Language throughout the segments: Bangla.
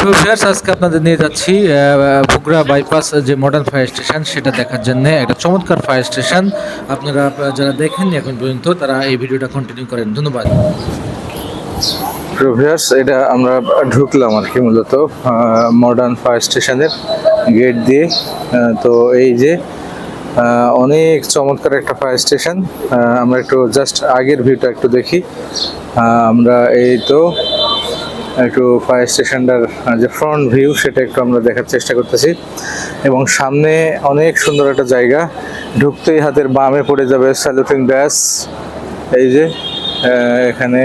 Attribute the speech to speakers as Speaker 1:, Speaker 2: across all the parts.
Speaker 1: ভিউয়ার্স, আজকে আপনাদের নিয়ে যাচ্ছি বগুড়া বাইপাস যে মডার্ন ফায়ার স্টেশন সেটা দেখার জন্য। একটা চমৎকার ফায়ার স্টেশন আপনারা যারা দেখেননি এখন পর্যন্ত, তারা এই ভিডিওটা কন্টিনিউ করেন। ধন্যবাদ।
Speaker 2: ভিউয়ার্স এটা আমরা ঢুকলাম আর কি মূলত মডার্ন ফায়ার স্টেশনের গেট দিয়ে। তো এই যে অনেক চমৎকার একটা ফায়ার স্টেশন আমরা একটু জাস্ট আগের ভিউটা একটু দেখি। আমরা এই তো একটু ফায়ার স্টেশনটার যে ফ্রন্ট ভিউ সেটা একটু আমরা দেখার চেষ্টা করতেছি। এবং সামনে অনেক সুন্দর একটা জায়গা। ঢুকতেই হাতের বামে পড়ে যাবে স্যালুটিং ড্যাস এই যে এখানে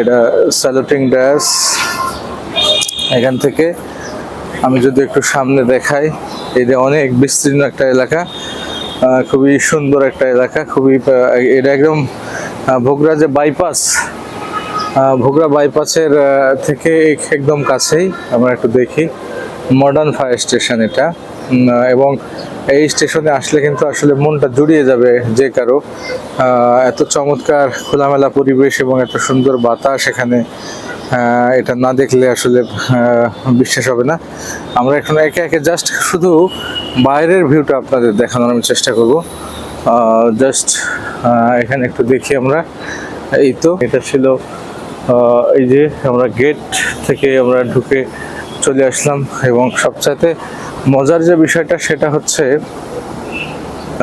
Speaker 2: এটা স্যালুটিং ড্যাস এখান থেকে আমি যদি একটু সামনে দেখাই, এই যে অনেক বিস্তীর্ণ একটা এলাকা। খুবই সুন্দর একটা এলাকা। খুবই এটা একদম ভোগড়া যে বাইপাস ভোগড়া বাইপাসের থেকে এক- একদম কাছেই, আমরা একটু দেখি। মডার্ন ফায়ার স্টেশন এটা। এবং এই স্টেশনে আসলে কিন্তু আসলে মনটা জুড়িয়ে যাবে যে কারও। এত চমৎকার খোলামেলা পরিবেশ এবং এত সুন্দর বাতাস এখানে এটা না দেখলে আসলে বিশ্বাস হবে না। আমরা এখন একে একে জাস্ট শুধু বাইরের ভিউটা আপনাদের দেখানোর আমি চেষ্টা করব। জাস্ট এখানে একটু দেখি আমরা। এই তো, এটা ছিল এই যে আমরা গেট থেকে আমরা ঢুকে চলে আসলাম এবং সবচাইতে মজার যে বিষয়টা সেটা হচ্ছে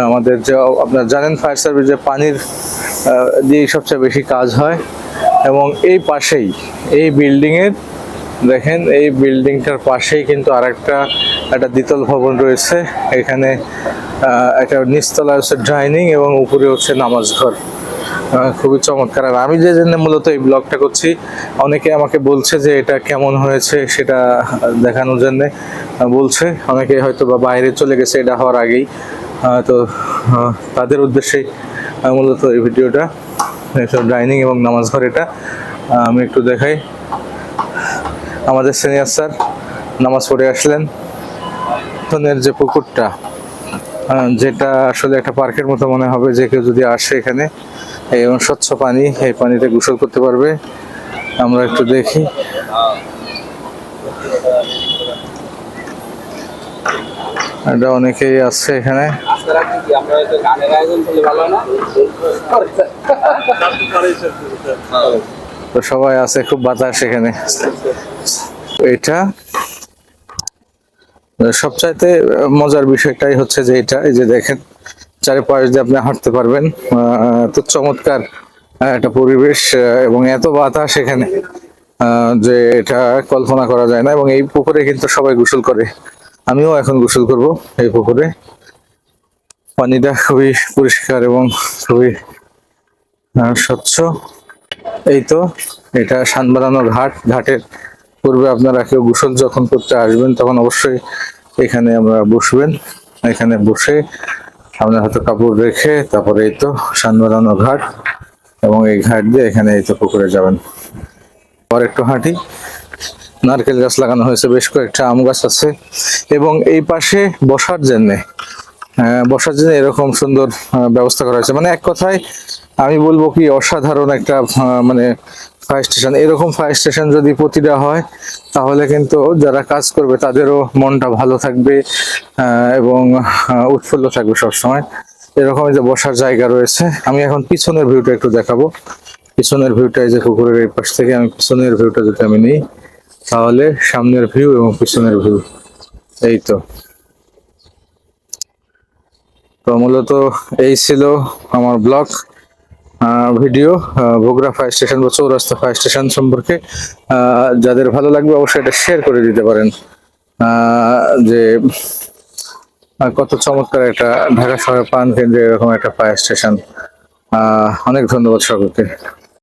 Speaker 2: আমাদের যে আপনার জানেন ফায়ার সার্ভিস যে পানির আহ, দিয়ে সবচেয়ে বেশি কাজ হয় এবং এই পাশেই এই বিল্ডিংয়ের দেখেন এই বিল্ডিংটার পাশেই কিন্তু আরেকটা একটা দ্বিতল ভবন রয়েছে। এখানে একটা নিচতলা হচ্ছে ডাইনিং এবং উপরে হচ্ছে নামাজ ঘর খুবই চমৎকার। আর আমি যে জন্য মূলত এই ব্লগটা করছি, অনেকে আমাকে বলছে যে এটা কেমন হয়েছে সেটা দেখানোর জন্যে বলছে। অনেকে হয়তো বা বাইরে চলে গেছে, এটা হওয়ার আগেই। তো তাদের উদ্দেশ্যে মূলত এই ভিডিওটা ডাইনিং এবং নামাজ ঘর এটা আমি একটু দেখাই। আমাদের সিনিয়র স্যার নামাজ পড়ে আসলেন। যে পুকুরটা যেটা আসলে একটা পার্কের মতো মনে হবে, যে কেউ যদি আসে এখানে এবং স্বচ্ছ পানি, এই পানিতে গোসল করতে পারবে। আমরা একটু দেখি। এটা অনেকেই আছে এখানে। তো সবাই আছে, খুব বাতাস এখানে। এটা সবচাইতে মজার বিষয়টাই হচ্ছে যে এটা, এই যে দেখেন, চারিপাশ দিয়ে আপনি হাঁটতে পারবেন। তো চমৎকার একটা পরিবেশ এবং এত বাতাস এখানে যে এটা কল্পনা করা যায় না, এবং এই পুকুরে কিন্তু সবাই গোসল করে। আমিও এখন গোসল করব এই পুকুরে। পানিটা খুবই পরিষ্কার এবং খুবই স্বচ্ছ। এই তো, এটা সানবানানো ঘাট, ঘাটের পূর্বে আপনারা কেউ গোসল যখন করতে আসবেন, তখন অবশ্যই এখানে আমরা বসবেন। এখানে বসে আপনার হয়তো কাপড় রেখে তারপরে এই তো সানবানানো ঘাট এবং এই ঘাট দিয়ে এখানে এই তো পুকুরে যাবেন। পর একটু হাঁটি। নারকেল গাছ লাগানো হয়েছে, বেশ কয়েকটা আম গাছ আছে এবং এই পাশে বসার জন্যে বসার জন্য এরকম সুন্দর ব্যবস্থা করা হয়েছে। মানে এক কথায় আমি বলব কি, অসাধারণ একটা মানে ফায়ার স্টেশন এরকম ফায়ার স্টেশন যদি প্রতিটা হয়, তাহলে কিন্তু যারা কাজ করবে, তাদেরও মনটা ভালো থাকবে এবং উৎফুল্ল থাকবে সবসময়। এরকম যে বসার জায়গা রয়েছে, আমি এখন পিছনের ভিউটা একটু দেখাবো। পিছনের ভিউটা এই যে পুকুরের এই পাশ থেকে আমি পিছনের ভিউটা যদি আমি নিই, তাহলে সামনের ভিউ এবং পিছনের ভিউ এই তো। তো মূলত এই ছিল আমার blog video Bhogra fire station বা চৌরাস্তা ফায়ার স্টেশন সম্পর্কে যাদের ভালো লাগবে অবশ্যই এটা শেয়ার করে দিতে পারেন। যে কত চমৎকার একটা ঢাকা শহরে পান কেন্দ্রে এরকম একটা ফায়ার স্টেশন অনেক ধন্যবাদ সকলকে।